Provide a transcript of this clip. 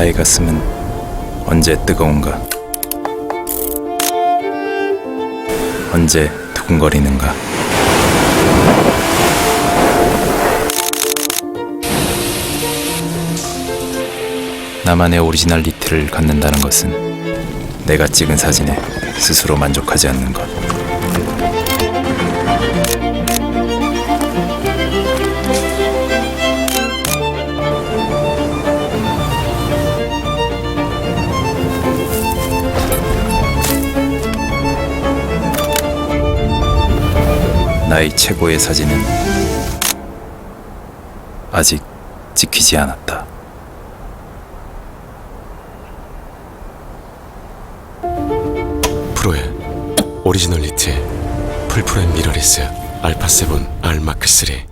나의 가슴은 언제 뜨거운가? 언제 두근거리는가? 나만의 오리지널리티를 갖는다는 것은 내가 찍은 사진에 스스로 만족하지 않는 것. 나의 최고의 사진은 아직 찍히지 않았다. 프로의 오리지널리티 풀프렌 미러리스 알파 7 R 마크 3